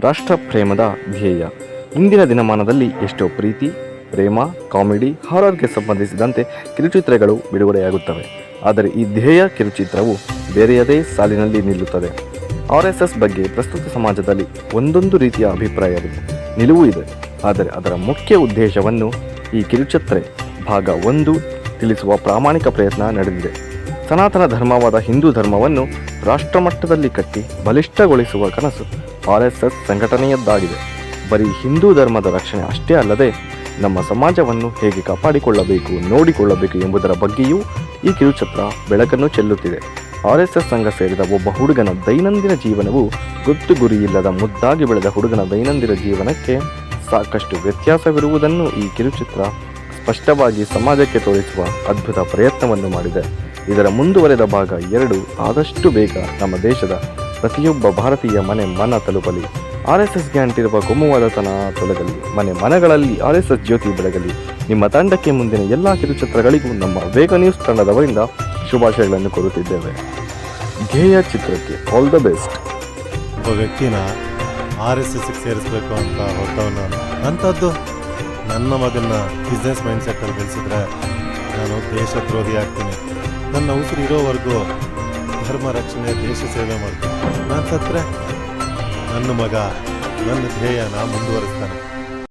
ರಾಷ್ಟ್ರ ಪ್ರೇಮದ ಧ್ಯೇಯ. ಇಂದಿನ ದಿನಮಾನದಲ್ಲಿ ಎಷ್ಟೋ ಪ್ರೀತಿ, ಪ್ರೇಮ, ಕಾಮಿಡಿ, ಹಾರರ್ಗೆ ಸಂಬಂಧಿಸಿದಂತೆ ಕಿರುಚಿತ್ರಗಳು ಬಿಡುಗಡೆಯಾಗುತ್ತವೆ. ಆದರೆ ಈ ಧ್ಯೇಯ ಕಿರುಚಿತ್ರವು ಬೇರೆಯದೇ ಸಾಲಿನಲ್ಲಿ ನಿಲ್ಲುತ್ತದೆ. ಆರ್ ಎಸ್ ಎಸ್ ಬಗ್ಗೆ ಪ್ರಸ್ತುತ ಸಮಾಜದಲ್ಲಿ ಒಂದೊಂದು ರೀತಿಯ ಅಭಿಪ್ರಾಯವಿದೆ ನಿಲುವು ಇದೆ. ಆದರೆ ಅದರ ಮುಖ್ಯ ಉದ್ದೇಶವನ್ನು ಈ ಕಿರುಚಿತ್ರೆ ಭಾಗ ಒಂದು ತಿಳಿಸುವ ಪ್ರಾಮಾಣಿಕ ಪ್ರಯತ್ನ ನಡೆದಿದೆ. ಸನಾತನ ಧರ್ಮವಾದ ಹಿಂದೂ ಧರ್ಮವನ್ನು ರಾಷ್ಟ್ರಮಟ್ಟದಲ್ಲಿ ಕಟ್ಟಿ ಬಲಿಷ್ಠಗೊಳಿಸುವ ಕನಸು ಆರ್ ಎಸ್ ಎಸ್ ಸಂಘಟನೆಯದ್ದಾಗಿದೆ. ಬರೀ ಹಿಂದೂ ಧರ್ಮದ ರಕ್ಷಣೆ ಅಷ್ಟೇ ಅಲ್ಲದೆ ನಮ್ಮ ಸಮಾಜವನ್ನು ಹೇಗೆ ಕಾಪಾಡಿಕೊಳ್ಳಬೇಕು, ನೋಡಿಕೊಳ್ಳಬೇಕು ಎಂಬುದರ ಬಗ್ಗೆಯೂ ಈ ಕಿರುಚಿತ್ರ ಬೆಳಕನ್ನು ಚೆಲ್ಲುತ್ತಿದೆ. ಆರ್ ಎಸ್ ಎಸ್ ಸಂಘ ಸೇರಿದ ಒಬ್ಬ ಹುಡುಗನ ದೈನಂದಿನ ಜೀವನವು ಗೊತ್ತು ಗುರಿಯಿಲ್ಲದ ಮುದ್ದಾಗಿ ಬೆಳೆದ ಹುಡುಗನ ದೈನಂದಿನ ಜೀವನಕ್ಕೆ ಸಾಕಷ್ಟು ವ್ಯತ್ಯಾಸವಿರುವುದನ್ನು ಈ ಕಿರುಚಿತ್ರ ಸ್ಪಷ್ಟವಾಗಿ ಸಮಾಜಕ್ಕೆ ತೋರಿಸುವ ಅದ್ಭುತ ಪ್ರಯತ್ನವನ್ನು ಮಾಡಿದೆ. ಇದರ ಮುಂದುವರೆದ ಭಾಗ ಎರಡು. ಆದಷ್ಟು ಬೇಗ ನಮ್ಮ ದೇಶದ ಪ್ರತಿಯೊಬ್ಬ ಭಾರತೀಯ ಮನೆ ಮನ ತಲುಪಲಿ. ಆರ್ ಎಸ್ ಎಸ್ಗೆ ಅಂಟಿರುವ ಕೊಮ್ಮುವಾದತನ ತೊಲಗಲಿ. ಮನೆ ಮನಗಳಲ್ಲಿ ಆರ್ ಎಸ್ ಎಸ್ ಜ್ಯೋತಿ ಬೆಳಗಲಿ. ನಿಮ್ಮ ತಂಡಕ್ಕೆ ಮುಂದಿನ ಎಲ್ಲ ಕಿರುಚಿತ್ರಗಳಿಗೂ ನಮ್ಮ ವೇಗ ನ್ಯೂಸ್ ತಂಡದವರಿಂದ ಶುಭಾಶಯಗಳನ್ನು ಕೋರುತ್ತಿದ್ದೇವೆ. ಧ್ಯೇಯ ಚಿತ್ರಕ್ಕೆ ಆಲ್ ದ ಬೆಸ್ಟ್ ಒಬ್ಬ ವ್ಯಕ್ತಿನ ಆರ್ ಎಸ್ ಎಸ್ಗೆ ಸೇರಿಸಬೇಕು ಅಂತ ಹೊರಟವನು ಅಂಥದ್ದು ನನ್ನ ಮಗನ ಬಿಸ್ನೆಸ್ ಮೈಂಡ್ ಸೆಟ್ಟಲ್ಲಿ ಬೆಳೆಸಿದ್ರೆ ನಾನು ದೇಶದ್ರೋಹಿ ಆಗ್ತೀನಿ. ನನ್ನ ಉಸಿರು ಇರೋವರೆಗೂ ಧರ್ಮ ರಕ್ಷಣೆ ದೇಶ ಸೇವೆ ಮಾಡ್ತೀನಿ. ನಾನು ನನ್ನ ಮಗ ನನ್ನ ಧ್ಯೇಯನ ಮುಂದುವರಿಸ್ತಾನೆ.